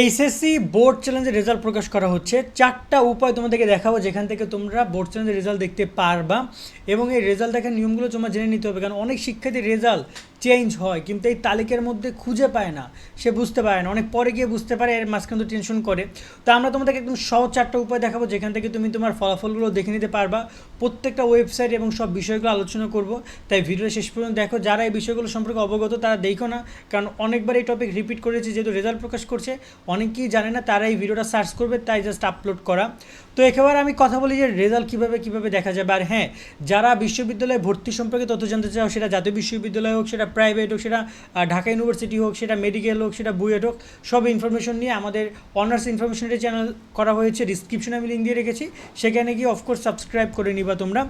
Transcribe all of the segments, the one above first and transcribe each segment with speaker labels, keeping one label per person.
Speaker 1: HSC board চ্যালেঞ্জের result প্রকাশ করা হচ্ছে। চারটা উপায় তোমাদেরকে দেখাবো যেখান থেকে তোমরা বোর্ড চ্যালেঞ্জের রেজাল্ট দেখতে পারবা এবং এই রেজাল্ট দেখার নিয়মগুলো তোমার জেনে নিতে হবে, কারণ অনেক শিক্ষার্থীর রেজাল্ট চেঞ্জ হয়, কিন্তু এই তালিকার মধ্যে খুঁজে পায় না। সে বুঝতে পারে না। অনেক পরে গিয়ে বুঝতে পারে, এর মাঝখানে তো টেনশন করে। তো আমরা তোমাদেরকে একদম সহজ চারটা উপায় দেখাবো, যেখান থেকে তুমি তোমার ফলাফলগুলো দেখে নিতে পারবা। প্রত্যেকটা ওয়েবসাইট এবং সব বিষয়গুলো আলোচনা করব। তাই ভিডিও শেষ পর্যন্ত দেখো। যারা এই বিষয়গুলো সম্পর্কে অবগত, তারা দেখো না। কারণ অনেকবার এই টপিক রিপিট করেছে, যেহেতু রেজাল্ট প্রকাশ করছে, অনেকেই জানে না, তারা এই ভিডিওটা সার্চ করবে, তাই জাস্ট আপলোড করা। তো একেবারে আমি কথা বলি যে রেজাল্ট কীভাবে কীভাবে দেখা যাবে আর হ্যাঁ যারা বিশ্ববিদ্যালয়ে ভর্তি সম্পর্কে তথ্য জানতে চাও সেটা জাতীয় বিশ্ববিদ্যালয় হোক, সেটা প্রাইভেট হোক, সেটা ঢাকা ইউনিভার্সিটি হোক, সেটা মেডিকেল হোক, সেটা বুয়েট হোক, সব ইনফরমেশন নিয়ে আমাদের অনার্স ইনফরমেশনের চ্যানেল করা হয়েছে। ডিসক্রিপশনে আমি লিঙ্ক দিয়ে রেখেছি। সেখানে গিয়ে অফকোর্স সাবস্ক্রাইব করে নিবা তোমরা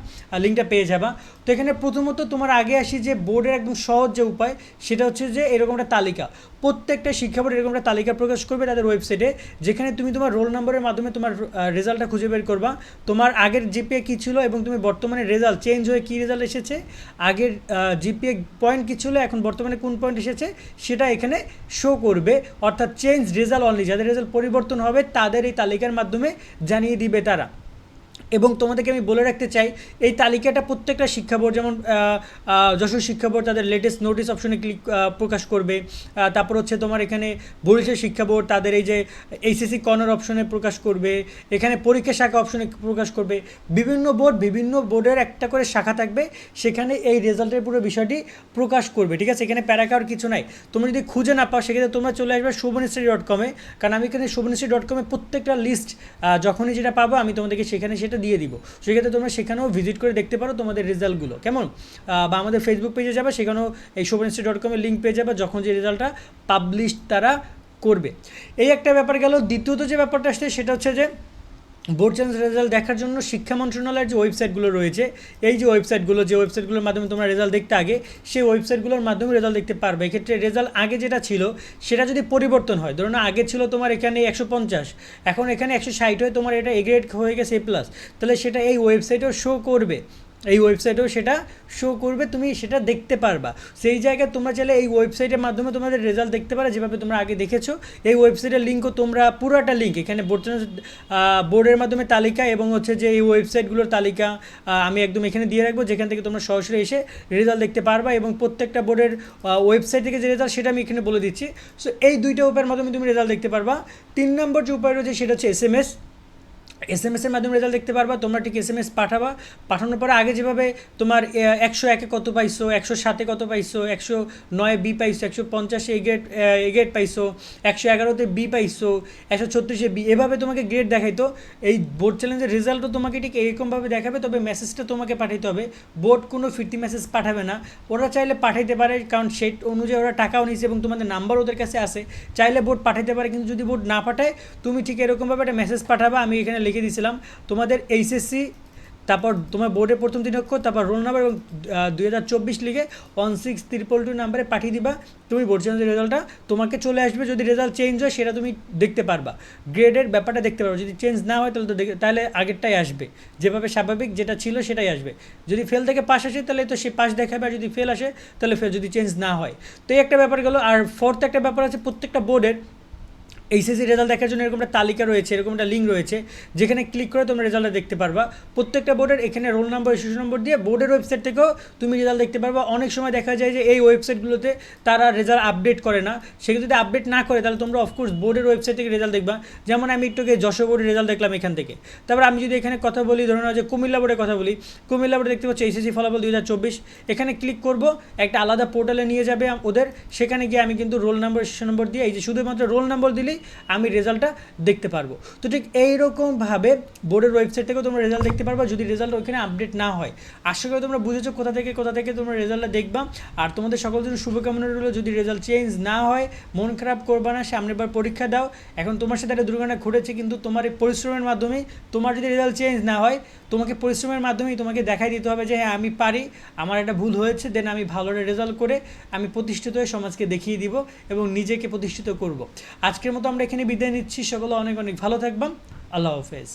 Speaker 1: লিঙ্কটা পেয়ে যাবা। তো এখানে প্রথমত তোমার আগে আসি যে বোর্ডের একদম সহজ যে উপায়, সেটা হচ্ছে যে এরকম একটা তালিকা। প্রত্যেকটা শিক্ষা বোর্ড এরকম একটা তালিকা প্রকাশ করবে তাদের ওয়েবসাইটে যেখানে তুমি তোমার রোল নাম্বারের মাধ্যমে তোমার রেজাল্টটা খুঁজে বের করবা। তোমার আগের জিপিএ কী ছিল এবং তুমি বর্তমানে রেজাল্ট চেঞ্জ হয়ে কী রেজাল্ট এসেছে? আগের জিপিএ পয়েন্ট কী ছিল, এখন বর্তমানে কোন পয়েন্ট এসেছে, সেটা এখানে শো করবে। অর্থাৎ চেঞ্জ রেজাল্ট অনলি যাদের রেজাল্ট পরিবর্তন হবে, তাদের এই তালিকার মাধ্যমে জানিয়ে দিবে তারা। এবং তোমাদেরকে আমি বলে রাখতে চাই, এই তালিকাটা প্রত্যেকটা শিক্ষা বোর্ড যেমন যশোর শিক্ষা বোর্ড তাদের লেটেস্ট নোটিস অপশনে ক্লিক প্রকাশ করবে। তারপর হচ্ছে তোমার এখানে বরিশাল শিক্ষা বোর্ড তাদের এই যে এইচএসসি কর্নার অপশনে প্রকাশ করবে, এখানে পরীক্ষা শাখা অপশনে প্রকাশ করবে। বিভিন্ন বোর্ড, বিভিন্ন বোর্ডের একটা করে শাখা থাকবে, সেখানে এই রেজাল্টের পুরো বিষয়টি প্রকাশ করবে, ঠিক আছে? এখানে প্যারাকার কিছু নাই। তোমরা যদি খুঁজে না পাও, সেক্ষেত্রে তোমরা চলে আসবে শোভনশ্রী ডট কমে কারণ আমি এখানে শোভনশ্রী ডট কমে প্রত্যেকটা লিস্ট যখনই যেটা পাবো, আমি তোমাদেরকে সেখানে সেটা দিয়ে দিব। সেক্ষেত্রে তোমরা সেখানেও ভিজিট করে দেখতে পারো তোমাদের রেজাল্টগুলো কেমন? বা আমাদের ফেসবুক পেজে যাবে, সেখানেও এই শোভনশ্রী ডট কমের লিঙ্ক পেয়ে যাবে যখন যে রেজাল্টটা পাবলিশ তারা করবে। এই একটা ব্যাপার গেল। দ্বিতীয়ত যে ব্যাপারটা আসছে, সেটা হচ্ছে যে বোর্ড চান্স রেজাল্ট দেখার জন্য শিক্ষা মন্ত্রণালয়ের যে ওয়েবসাইটগুলো রয়েছে, এই যে ওয়েবসাইটগুলো, যে ওয়েবসাইটগুলোর মাধ্যমে তোমরা রেজাল্ট দেখতে আগে, সেই ওয়েবসাইটগুলোর মাধ্যমে রেজাল্ট দেখতে পারবে। এক্ষেত্রে রেজাল্ট আগে যেটা ছিল, সেটা যদি পরিবর্তন হয় ধরুন আগে ছিল তোমার এখানে একশো পঞ্চাশ, এখন এখানে একশো ষাট হয়ে তোমার এটা এগ্রেড হয়ে গেছে এ প্লাস তাহলে সেটা এই ওয়েবসাইটেও শো করবে। এই ওয়েবসাইটেও সেটা শো করবে, তুমি সেটা দেখতে পারবা। সেই জায়গায় তোমরা চাইলে এই ওয়েবসাইটের মাধ্যমে তোমাদের রেজাল্ট দেখতে পারো, যেভাবে তোমরা আগে দেখেছ। এই ওয়েবসাইটের লিঙ্কও তোমরা পুরোটা লিঙ্ক এখানে বোর্ড বোর্ডের মাধ্যমে তালিকা এবং হচ্ছে যে এই ওয়েবসাইটগুলোর তালিকা আমি একদম এখানে দিয়ে রাখব, যেখান থেকে তোমরা সরাসরি এসে রেজাল্ট দেখতে পারবা এবং প্রত্যেকটা বোর্ডের ওয়েবসাইট থেকে যে রেজাল্ট সেটা আমি এখানে বলে দিচ্ছি। সো এই দুইটা উপায়ের মাধ্যমে তুমি রেজাল্ট দেখতে পারবা। তিন নম্বর যে উপায় রয়েছে, সেটা হচ্ছে S M S S M এসের মাধ্যমে রেজাল্ট দেখতে পারবা, তোমরা ঠিক এস এম এস পাঠাবা। পাঠানোর পরে আগে যেভাবে তোমার একশো একে কত পাইছো, একশো সাতে কত পাইছো, একশো নয় বি পাইছো, একশো পঞ্চাশে এ গ্রেড এ গ্রেড পাইছো, একশো এগারোতে বি পাইছো, একশো ছত্রিশে বি, এভাবে তোমাকে গ্রেড দেখাইতো। এই বোর্ড চ্যালেঞ্জের রেজাল্টও তোমাকে ঠিক এরকমভাবে দেখাবে, তবে মেসেজটা তোমাকে পাঠাইতে হবে। বোর্ড কোনো ফিরতি মেসেজ পাঠাবে না। ওরা চাইলে পাঠাইতে পারে, কারণ সেট অনুযায়ী ওরা টাকাও নিয়েছে এবং তোমাদের নাম্বার ওদের কাছে আছে। চাইলে বোর্ড পাঠাইতে পারে, কিন্তু যদি বোর্ড না পাঠায়, তুমি ঠিক এরকমভাবে একটা মেসেজ পাঠাবা, আমি এখানে লিখে দিয়েছিলাম। তোমাদের এইচএসসি তারপর তোমার বোর্ডের প্রথম তিন অক্ষর, তারপর রোল নাম্বার এবং দুই হাজার চব্বিশ লিখে ওয়ান সিক্স ত্রিপল টু নাম্বারে পাঠিয়ে দিবা। তুমি বোর্ড চ্যালেঞ্জের রেজাল্টটা তোমাকে চলে আসবে, যদি রেজাল্ট চেঞ্জ হয় সেটা তুমি দেখতে পারবা। গ্রেডের ব্যাপারটা দেখতে পারবা। যদি চেঞ্জ না হয় তাহলে তো তাহলে আগেরটাই আসবে। যেভাবে স্বাভাবিক যেটা ছিল সেটাই আসবে। যদি ফেল থেকে পাস আসে তাহলে তো সে পাস দেখাবে, আর যদি ফেল আসে তাহলে ফেল যদি চেঞ্জ না হয়। তো এই একটা ব্যাপার গেলো। আর ফোর্থ একটা ব্যাপার আছে, প্রত্যেকটা বোর্ডের এইচএসসি রেজাল্ট দেখার জন্য এরকম একটা তালিকা রয়েছে, এরকম একটা লিঙ্ক রয়েছে, যেখানে ক্লিক করে তোমরা রেজাল্টটা দেখতে পারবা। প্রত্যেকটা বোর্ডের এখানে রোল নাম্বার শিশু নম্বর দিয়ে বোর্ডের ওয়েবসাইট থেকেও তুমি রেজাল্ট দেখতে পারবা। অনেক সময় দেখা যায় যে এই ওয়েবসাইটগুলোতে তারা রেজাল্ট আপডেট করে না। সেগুলো যদি আপডেট না করে, তাহলে তোমরা অফকোর্স বোর্ডের ওয়েবসাইট থেকে রেজাল্ট দেখবা। যেমন আমি একটু যশোর বোর্ডের রেজাল্ট দেখলাম এখান থেকে। তারপর আমি যদি এখানে কথা বলি ধরুন যে কুমিল্লা বোর্ডের কথা বলি, কুমিল্লা বোর্ডে দেখতে পাচ্ছি এইচএসসি ফলাফল দুই হাজার চব্বিশ। এখানে ক্লিক করব, একটা আলাদা পোর্টালে নিয়ে যাবে ওদের। সেখানে গিয়ে আমি কিন্তু রোল নাম্বার শিশু নম্বর দিয়ে, এই যে শুধুমাত্র রোল নম্বর দিলেই আমি রেজাল্টটা দেখতে পারব। তো ঠিক এইরকমভাবে বোর্ডের ওয়েবসাইট থেকেও তোমরা রেজাল্ট দেখতে পারবা, যদি রেজাল্ট ওইখানে আপডেট না হয়। আশা করি তোমরা বুঝেছ কোথা থেকে কোথা থেকে তোমরা রেজাল্টটা দেখবা। আর তোমাদের সকল জন্য শুভকামনা রইল, যদি রেজাল্ট চেঞ্জ না হয়, মন খারাপ করবা না, সামনের বার পরীক্ষা দাও। এখন তোমার সাথে একটা দুর্ঘটনা ঘটেছে, কিন্তু তোমার এই পরিশ্রমের মাধ্যমে তোমার যদি রেজাল্ট চেঞ্জ না হয়, তোমাকে পরিশ্রমের মাধ্যমেই তোমাকে দেখাই দিতে হবে যে হ্যাঁ আমি পারি, আমার একটা ভুল হয়েছে দেন আমি ভালো রেজাল্ট করে আমি প্রতিষ্ঠিত হয়ে সমাজকে দেখিয়ে দিব এবং নিজেকে প্রতিষ্ঠিত করব। আজকের মতো আমরা এখানে বিদায় নিচ্ছি। সকলে অনেক অনেক ভালো থাকবাম আল্লাহ হাফেজ।